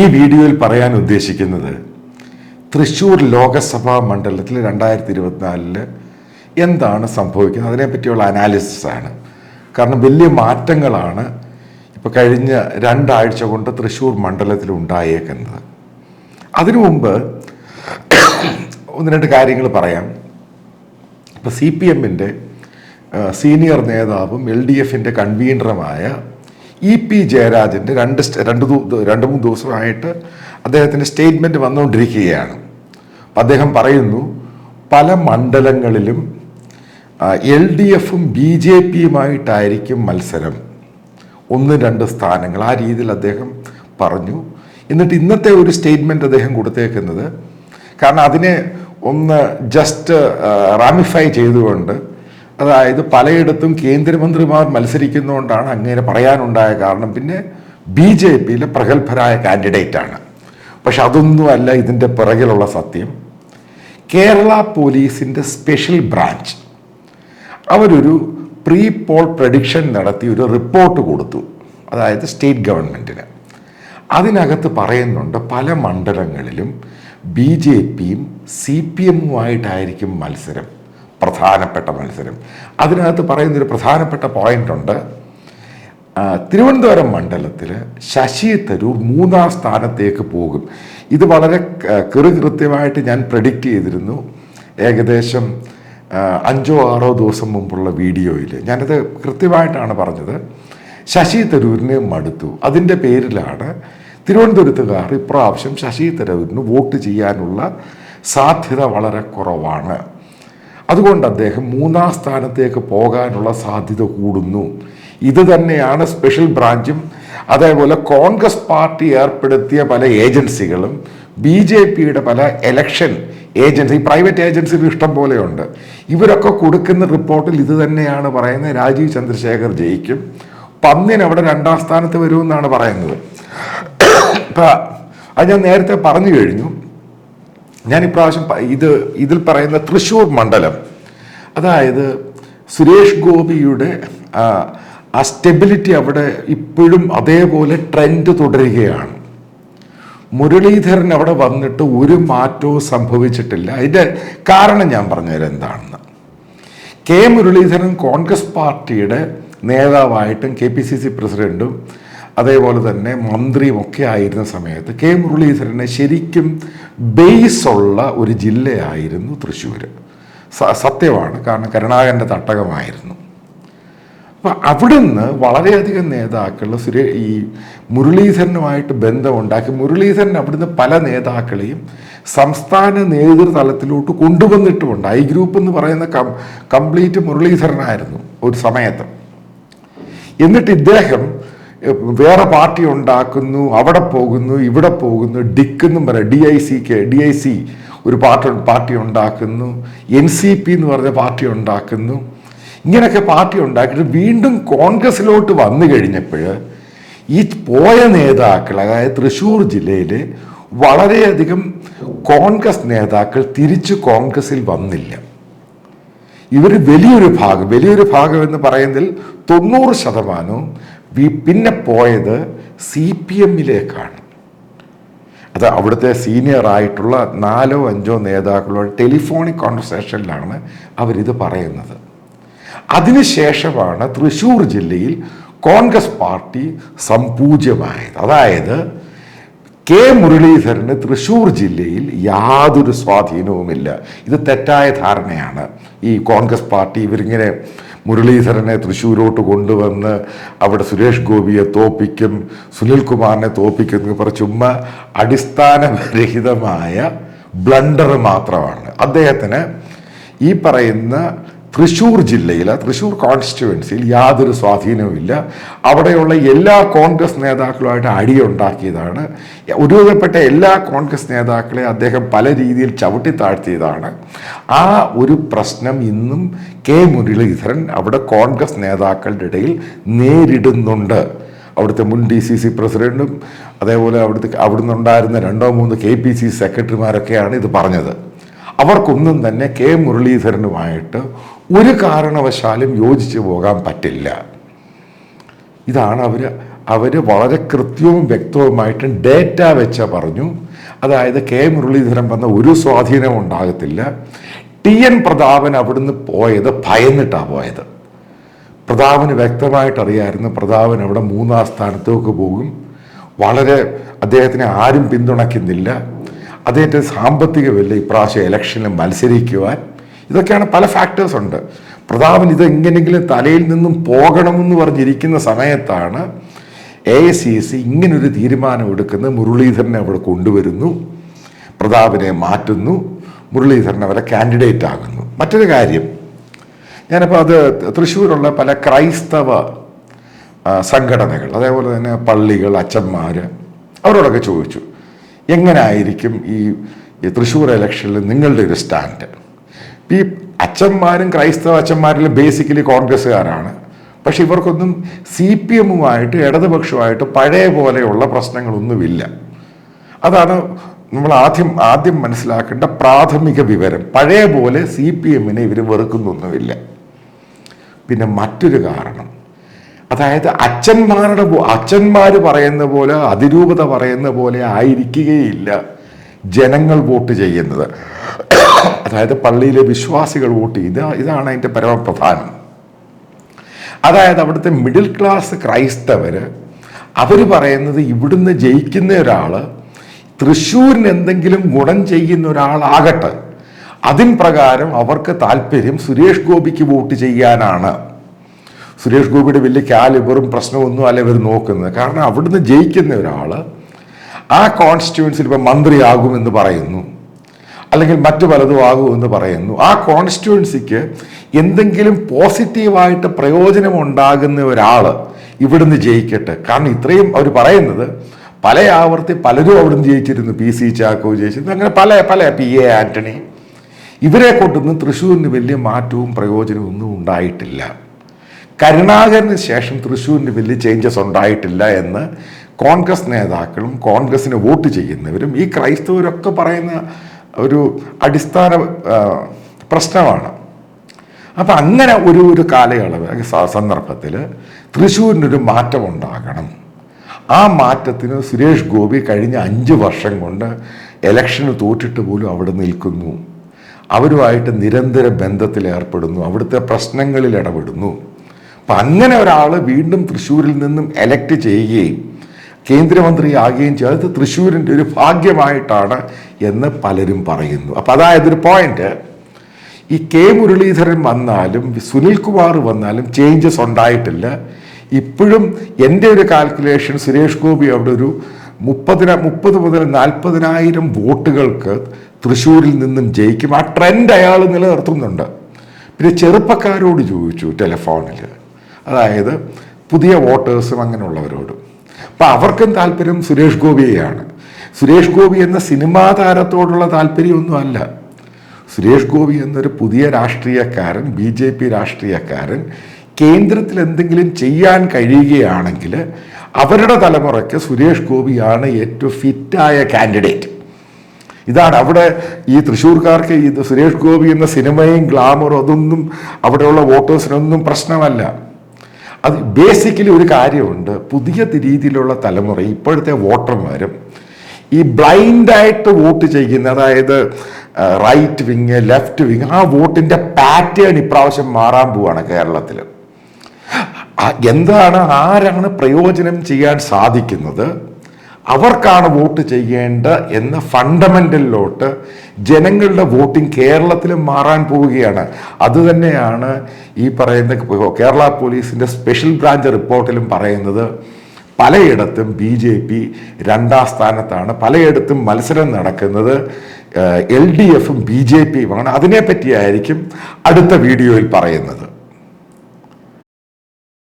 ഈ വീഡിയോയിൽ പറയാൻ ഉദ്ദേശിക്കുന്നത് തൃശ്ശൂർ ലോകസഭാ മണ്ഡലത്തിൽ രണ്ടായിരത്തി ഇരുപത്തിനാലിൽ എന്താണ് സംഭവിക്കുന്നത്? അതിനെപ്പറ്റിയുള്ള അനാലിസിസ് ആണ്. കാരണം വലിയ മാറ്റങ്ങളാണ് ഇപ്പോൾ കഴിഞ്ഞ രണ്ടാഴ്ച കൊണ്ട് തൃശ്ശൂർ മണ്ഡലത്തിൽ ഉണ്ടായേക്കുന്നത്. അതിനു മുമ്പ് ഒന്ന് രണ്ട് കാര്യങ്ങൾ പറയാം. ഇപ്പോൾ സി പി എമ്മിന്റെ സീനിയർ നേതാവും എൽ ഡി എഫിന്റെ കൺവീനറുമായ ഇ പി ജയരാജന്റെ രണ്ട് രണ്ട് രണ്ട് മൂന്ന് ദിവസമായിട്ട് അദ്ദേഹത്തിന്റെ സ്റ്റേറ്റ്മെന്റ് വന്നുകൊണ്ടിരിക്കുകയാണ്. അദ്ദേഹം പറയുന്നു പല മണ്ഡലങ്ങളിലും എൽ ഡി എഫും ബി ജെ പിയുമായിട്ടായിരിക്കും മത്സരം. ഒന്ന് രണ്ട് സ്ഥാനങ്ങൾ. ആ രീതിയിൽ അദ്ദേഹം പറഞ്ഞു. എന്നിട്ട് ഇന്നത്തെ ഒരു സ്റ്റേറ്റ്മെന്റ് അദ്ദേഹം കൊടുത്തേക്കുന്നത് കാരണം അതിനെ ഒന്ന് ജസ്റ്റ് റാമിഫൈ ചെയ്തുകൊണ്ട് അതായത് പലയിടത്തും കേന്ദ്രമന്ത്രിമാർ മത്സരിക്കുന്നതുകൊണ്ടാണ് അങ്ങനെ പറയാനുണ്ടായ കാരണം. പിന്നെ ബി ജെ പിയിലെ പ്രഗത്ഭരായ കാൻഡിഡേറ്റാണ്. പക്ഷെ അതൊന്നുമല്ല ഇതിന്റെ പിറകിലുള്ള സത്യം. കേരള പോലീസിന്റെ സ്പെഷ്യൽ ബ്രാഞ്ച്. അവരൊരു പ്രീ പോൾ പ്രഡിക്ഷൻ നടത്തി ഒരു റിപ്പോർട്ട് കൊടുത്തു. അതായത് സ്റ്റേറ്റ് ഗവൺമെന്റിന്. അതിനകത്ത് പറയുന്നുണ്ട് പല മണ്ഡലങ്ങളിലും ബി ജെ പിയും സി പി എമ്മുമായിട്ടായിരിക്കും മത്സരം. പ്രധാനപ്പെട്ട മത്സരം. അതിനകത്ത് പറയുന്നൊരു പ്രധാനപ്പെട്ട പോയിന്റ് ഉണ്ട്. തിരുവനന്തപുരം മണ്ഡലത്തിൽ ശശി തരൂർ മൂന്നാം സ്ഥാനത്തേക്ക് പോകും. ഇത് വളരെ കൃത്യമായിട്ട് ഞാൻ പ്രഡിക്റ്റ് ചെയ്തിരുന്നു. ഏകദേശം അഞ്ചോ ആറോ ദിവസം മുമ്പുള്ള വീഡിയോയിൽ ഞാനത് കൃത്യമായിട്ടാണ് പറഞ്ഞത്. ശശി തരൂരിനെ മടുത്തു. അതിന്റെ പേരിലാണ് തിരുവനന്തപുരത്തുകാർ ഇപ്രാവശ്യം ശശി തരൂരിന് വോട്ട് ചെയ്യാനുള്ള സാധ്യത വളരെ കുറവാണ്. അതുകൊണ്ട് അദ്ദേഹം മൂന്നാം സ്ഥാനത്തേക്ക് പോകാനുള്ള സാധ്യത കൂടുന്നു. ഇത് തന്നെയാണ് സ്പെഷ്യൽ ബ്രാഞ്ചും അതേപോലെ കോൺഗ്രസ് പാർട്ടി ഏർപ്പെടുത്തിയ പല ഏജൻസികളും ബി ജെ പിയുടെ പല എലക്ഷൻ ഏജൻസി പ്രൈവറ്റ് ഏജൻസികൾ ഇഷ്ടം പോലെയുണ്ട്. ഇവരൊക്കെ കൊടുക്കുന്ന റിപ്പോർട്ടിൽ ഇത് തന്നെയാണ് പറയുന്നത് രാജീവ് ചന്ദ്രശേഖർ ജയിക്കും പന്നിന് അവിടെ രണ്ടാം സ്ഥാനത്ത് വരുമെന്നാണ് പറയുന്നത്. അത് ഞാൻ നേരത്തെ പറഞ്ഞു കഴിഞ്ഞു. ഞാൻ ഇപ്രാവശ്യം ഇത് ഇതിൽ പറയുന്ന തൃശ്ശൂർ മണ്ഡലം അതായത് സുരേഷ് ഗോപിയുടെ ആ, സ്റ്റെബിലിറ്റി അവിടെ ഇപ്പോഴും അതേപോലെ ട്രെൻഡ് തുടരുകയാണ്. മുരളീധരൻ അവിടെ വന്നിട്ട് ഒരു മാറ്റവും സംഭവിച്ചിട്ടില്ല. അതിന്റെ കാരണം ഞാൻ പറഞ്ഞുതരാം എന്താണെന്ന് കെ മുരളീധരൻ കോൺഗ്രസ് പാർട്ടിയുടെ നേതാവായിട്ടും കെ പി സി സി പ്രസിഡന്റും അതേപോലെ തന്നെ മന്ത്രിയും ഒക്കെ ആയിരുന്ന സമയത്ത് കെ മുരളീധരനെ ശരിക്കും ബേസ് ഉള്ള ഒരു ജില്ലയായിരുന്നു തൃശ്ശൂർ സത്യമാണ്. കാരണം കരുണാകരന്റെ തട്ടകമായിരുന്നു. അപ്പം അവിടുന്ന് വളരെയധികം നേതാക്കൾ സുരേ ഈ മുരളീധരനുമായിട്ട് ബന്ധമുണ്ടാക്കി മുരളീധരൻ അവിടുന്ന് പല നേതാക്കളെയും സംസ്ഥാന നേതൃതലത്തിലോട്ട് കൊണ്ടുവന്നിട്ടുമുണ്ട്. ഐ ഗ്രൂപ്പ് എന്ന് പറയുന്ന കം കംപ്ലീറ്റ് മുരളീധരനായിരുന്നു ഒരു സമയത്ത്. എന്നിട്ട് ഇദ്ദേഹം വേറെ പാർട്ടി ഉണ്ടാക്കുന്നു അവിടെ പോകുന്നു ഇവിടെ പോകുന്നു ഡിക്ക് എന്നും പറയാം. D I C K D I C ഒരു പാർട്ടി പാർട്ടി ഉണ്ടാക്കുന്നു എൻ സി പി എന്ന് പറഞ്ഞ പാർട്ടി ഉണ്ടാക്കുന്നു. ഇങ്ങനെയൊക്കെ പാർട്ടി ഉണ്ടാക്കിയിട്ട് വീണ്ടും കോൺഗ്രസിലോട്ട് വന്നു കഴിഞ്ഞപ്പോൾ ഈ പോയ നേതാക്കൾ അതായത് തൃശ്ശൂർ ജില്ലയിൽ വളരെയധികം കോൺഗ്രസ് നേതാക്കൾ തിരിച്ച് കോൺഗ്രസിൽ വന്നില്ല. ഇവർ വലിയൊരു ഭാഗം വലിയൊരു ഭാഗം എന്ന് പറയുന്നതിൽ തൊണ്ണൂറ് ശതമാനവും പിന്നെ പോയത് സി പി എമ്മിലേക്കാണ്. അത് അവിടുത്തെ സീനിയർ ആയിട്ടുള്ള നാലോ അഞ്ചോ നേതാക്കളുടെ ടെലിഫോണിക് കോൺവെർസേഷനിലാണ് അവരിത് പറയുന്നത്. അതിനുശേഷമാണ് തൃശ്ശൂർ ജില്ലയിൽ കോൺഗ്രസ് പാർട്ടി സംപൂജ്യമായത് അതായത് കെ മുരളീധരന് തൃശ്ശൂർ ജില്ലയിൽ യാതൊരു സ്വാധീനവുമില്ല. ഇത് തെറ്റായ ധാരണയാണ്. ഈ കോൺഗ്രസ് പാർട്ടി ഇവരിങ്ങനെ മുരളീധരനെ തൃശ്ശൂരോട്ട് കൊണ്ടുവന്ന് അവിടെ സുരേഷ് ഗോപിയെ തോപ്പിക്കും സുനിൽകുമാറിനെ തോപ്പിക്കും എന്ന് പറഞ്ഞ ചുമ്മാ അടിസ്ഥാനരഹിതമായ ബ്ലണ്ടർ മാത്രമാണ്. അദ്ദേഹത്തിന് ഈ പറയുന്ന തൃശ്ശൂർ ജില്ലയിൽ തൃശ്ശൂർ കോൺസ്റ്റിറ്റ്യുവൻസിയിൽ യാതൊരു സ്വാധീനവുമില്ല. അവിടെയുള്ള എല്ലാ കോൺഗ്രസ് നേതാക്കളുമായിട്ട് അടിയുണ്ടാക്കിയതാണ്. ഒരുവിധപ്പെട്ട എല്ലാ കോൺഗ്രസ് നേതാക്കളെ അദ്ദേഹം പല രീതിയിൽ ചവിട്ടി താഴ്ത്തിയതാണ് ആ ഒരു പ്രശ്നം ഇന്നും കെ മുരളീധരൻ അവിടെ കോൺഗ്രസ് നേതാക്കളുടെ ഇടയിൽ നേരിടുന്നുണ്ട്. അവിടുത്തെ മുൻ ഡി സി സി പ്രസിഡന്റും അതേപോലെ അവിടുത്തെ അവിടുന്ന് ഉണ്ടായിരുന്ന രണ്ടോ മൂന്ന് കെ പി സി സെക്രട്ടറിമാരൊക്കെയാണ് ഇത് പറഞ്ഞത്. അവർക്കൊന്നും തന്നെ കെ മുരളീധരനുമായിട്ട് ഒരു കാരണവശാലും യോജിച്ചു പോകാൻ പറ്റില്ല. ഇതാണ് അവർ അവർ വളരെ കൃത്യവും വ്യക്തവുമായിട്ടും ഡേറ്റ വെച്ച പറഞ്ഞു. അതായത് കെ മുരളീധരൻ വന്ന ഒരു സ്വാധീനവും ഉണ്ടാകത്തില്ല. ടി എൻ പ്രതാപൻ അവിടുന്ന് പോയത് ഭയന്നിട്ടാണ് പോയത്. പ്രതാപന് വ്യക്തമായിട്ട് അറിയായിരുന്നു പ്രതാപൻ അവിടെ മൂന്നാം സ്ഥാനത്തേക്ക് പോകും. വളരെ അദ്ദേഹത്തിനെ ആരും പിന്തുണയ്ക്കുന്നില്ല. അദ്ദേഹത്തിന് സാമ്പത്തികമില്ല ഇപ്രാവശ്യം ഇലക്ഷനിൽ മത്സരിക്കുവാൻ ഇതൊക്കെയാണ് പല ഫാക്ടേഴ്സ് ഉണ്ട്. പ്രതാപൻ ഇത് എങ്ങനെയെങ്കിലും തലയിൽ നിന്നും പോകണമെന്ന് പറഞ്ഞിരിക്കുന്ന സമയത്താണ് എ ഐ സി സി ഇങ്ങനൊരു തീരുമാനം എടുക്കുന്ന മുരളീധരനെ അവിടെ കൊണ്ടുവരുന്നു. പ്രതാപനെ മാറ്റുന്നു. മുരളീധരൻ അവരെ കാൻഡിഡേറ്റ് ആകുന്നു. മറ്റൊരു കാര്യം ഞാനിപ്പോൾ അത് തൃശ്ശൂരുള്ള പല ക്രൈസ്തവ സംഘടനകൾ അതേപോലെ തന്നെ പള്ളികൾ അച്ഛന്മാർ അവരോടൊക്കെ ചോദിച്ചു എങ്ങനായിരിക്കും ഈ തൃശ്ശൂർ ഇലക്ഷനിൽ നിങ്ങളുടെ ഒരു സ്റ്റാൻഡ് ഈ അച്ഛന്മാരും ക്രൈസ്തവ അച്ഛന്മാരിലും ബേസിക്കലി കോൺഗ്രസ്സുകാരാണ്. പക്ഷെ ഇവർക്കൊന്നും സി പി എമ്മുമായിട്ട് ഇടതുപക്ഷമായിട്ട് പഴയ പോലെയുള്ള പ്രശ്നങ്ങളൊന്നുമില്ല. അതാണ് നമ്മൾ ആദ്യം ആദ്യം മനസ്സിലാക്കേണ്ട പ്രാഥമിക വിവരം. പഴയ പോലെ സി പി എമ്മിനെ ഇവർ വെറുക്കുന്നൊന്നുമില്ല. പിന്നെ മറ്റൊരു കാരണം. അതായത് അച്ഛന്മാരുടെ അച്ഛന്മാർ പറയുന്ന പോലെ അതിരൂപത പറയുന്ന പോലെ ആയിരിക്കുകയില്ല ജനങ്ങൾ വോട്ട് ചെയ്യുന്നത്. അതായത് പള്ളിയിലെ വിശ്വാസികൾ വോട്ട് ചെയ്ത് ഇതാണ് അതിന്റെ പരമപ്രധാനം. അതായത് അവിടുത്തെ മിഡിൽ ക്ലാസ് ക്രൈസ്തവർ അവർ പറയുന്നത് ഇവിടുന്ന് ജയിക്കുന്ന ഒരാൾ തൃശ്ശൂരിന് എന്തെങ്കിലും ഗുണം ചെയ്യുന്ന ഒരാളാകട്ടെ. അതിൻ പ്രകാരം അവർക്ക് താല്പര്യം സുരേഷ് ഗോപിക്ക് വോട്ട് ചെയ്യാനാണ്. സുരേഷ് ഗോപിയുടെ വലിയ കാലിബറും പ്രശ്നമൊന്നും അല്ല ഇവർ നോക്കുന്നത്. കാരണം അവിടുന്ന് ജയിക്കുന്ന ഒരാൾ ആ കോൺസ്റ്റിറ്റ്യുവൻസിൽ ഇപ്പം മന്ത്രിയാകുമെന്ന് പറയുന്നു. അല്ലെങ്കിൽ മറ്റു പലതും എന്ന് പറയുന്നു. ആ കോൺസ്റ്റിറ്റ്യുവൻസിക്ക് എന്തെങ്കിലും പോസിറ്റീവായിട്ട് പ്രയോജനം ഉണ്ടാകുന്ന ഒരാൾ ഇവിടുന്ന് ജയിക്കട്ടെ. കാരണം ഇത്രയും അവർ പറയുന്നത് പല ആവർത്തി പലരും അവിടുന്ന് ജയിച്ചിരുന്നു. പി സി ചാക്കോ ജയിച്ചിരുന്നു. അങ്ങനെ പല പല പി എ ആന്റണി. ഇവരെ കൊണ്ടൊന്നും തൃശ്ശൂരിന് വലിയ മാറ്റവും പ്രയോജനവും ഒന്നും ഉണ്ടായിട്ടില്ല. കരുണാകരന് ശേഷം തൃശ്ശൂരിന് വലിയ ചേഞ്ചസ് ഉണ്ടായിട്ടില്ല എന്ന് കോൺഗ്രസ് നേതാക്കളും കോൺഗ്രസിന് വോട്ട് ചെയ്യുന്നവരും ഈ ക്രൈസ്തവരൊക്കെ പറയുന്ന ഒരു അടിസ്ഥാന പ്രശ്നമാണ്. അപ്പം അങ്ങനെ ഒരു ഒരു കാലയളവ് സന്ദർഭത്തിൽ തൃശ്ശൂരിനൊരു മാറ്റം ഉണ്ടാകണം ആ മാറ്റത്തിന് സുരേഷ് ഗോപി കഴിഞ്ഞ അഞ്ച് വർഷം കൊണ്ട് ഇലക്ഷന് തോറ്റിട്ട് പോലും അവിടെ നിൽക്കുന്നു. അവരുമായിട്ട് നിരന്തര ബന്ധത്തിൽ ഏർപ്പെടുന്നു. അവിടുത്തെ പ്രശ്നങ്ങളിൽ ഇടപെടുന്നു. അപ്പം അങ്ങനെ ഒരാൾ വീണ്ടും തൃശ്ശൂരിൽ നിന്നും എലക്ട് ചെയ്യുകയും കേന്ദ്രമന്ത്രിയാകുകയും ചെയ്തത് തൃശ്ശൂരിന്റെ ഒരു ഭാഗ്യമായിട്ടാണ് എന്ന് പലരും പറയുന്നു. അപ്പം അതായത് ഒരു പോയിന്റ് ഈ കെ മുരളീധരൻ വന്നാലും സുനിൽകുമാർ വന്നാലും ചേഞ്ചസ് ഉണ്ടായിട്ടില്ല. ഇപ്പോഴും എന്റെ ഒരു കാൽക്കുലേഷൻ സുരേഷ് ഗോപി അവിടെ ഒരു മുപ്പതിന മുപ്പത് മുതൽ നാൽപ്പതിനായിരം വോട്ടുകൾക്ക് തൃശ്ശൂരിൽ നിന്നും ജയിക്കും. ആ ട്രെൻഡ് അയാൾ നിലനിർത്തുന്നുണ്ട്. പിന്നെ ചെറുപ്പക്കാരോട് ചോദിച്ചു ടെലിഫോണിൽ അതായത് പുതിയ വോട്ടേഴ്സും അങ്ങനെയുള്ളവരോടും. അപ്പം അവർക്കും താല്പര്യം സുരേഷ് ഗോപിയെയാണ്. സുരേഷ് ഗോപി എന്ന സിനിമാ താരത്തോടുള്ള താല്പര്യമൊന്നും അല്ല സുരേഷ് ഗോപി എന്നൊരു പുതിയ രാഷ്ട്രീയക്കാരൻ ബി ജെ പി രാഷ്ട്രീയക്കാരൻ കേന്ദ്രത്തിൽ എന്തെങ്കിലും ചെയ്യാൻ കഴിയുകയാണെങ്കിൽ അവരുടെ തലമുറയ്ക്ക് സുരേഷ് ഗോപിയാണ് ഏറ്റവും ഫിറ്റായ കാൻഡിഡേറ്റ്. ഇതാണ് അവിടെ ഈ തൃശ്ശൂർക്കാർക്ക് ഈ സുരേഷ് ഗോപി എന്ന സിനിമയും ഗ്ലാമറും അതൊന്നും അവിടെയുള്ള വോട്ടേഴ്സിനൊന്നും പ്രശ്നമല്ല. അത് ബേസിക്കലി ഒരു കാര്യമുണ്ട്. പുതിയ രീതിയിലുള്ള തലമുറ ഇപ്പോഴത്തെ വോട്ടർമാരും ഈ ബ്ലൈൻഡായിട്ട് വോട്ട് ചെയ്യുന്ന അതായത് റൈറ്റ് വിങ് ലെഫ്റ്റ് വിങ് ആ വോട്ടിന്റെ പാറ്റേൺ ഇപ്രാവശ്യം മാറാൻ പോവാണ് കേരളത്തിൽ എന്താണ് ആരാണ് പ്രയോജനം ചെയ്യാൻ സാധിക്കുന്നത്? അവർക്കാണ് വോട്ട് ചെയ്യേണ്ട എന്ന ഫണ്ടമെന്റലിലോട്ട് ജനങ്ങളുടെ വോട്ടിംഗ് കേരളത്തിലും മാറാൻ പോവുകയാണ്. അതുതന്നെയാണ് ഈ പറയുന്ന കേരള പോലീസിന്റെ സ്പെഷ്യൽ ബ്രാഞ്ച് റിപ്പോർട്ടിലും പറയുന്നത്. പലയിടത്തും ബി ജെ പി രണ്ടാം സ്ഥാനത്താണ്. പലയിടത്തും മത്സരം നടക്കുന്നത്. എൽ ഡി എഫും ബി ജെ പിയുമാണ് അതിനെപ്പറ്റിയായിരിക്കും അടുത്ത വീഡിയോയിൽ പറയുന്നത്.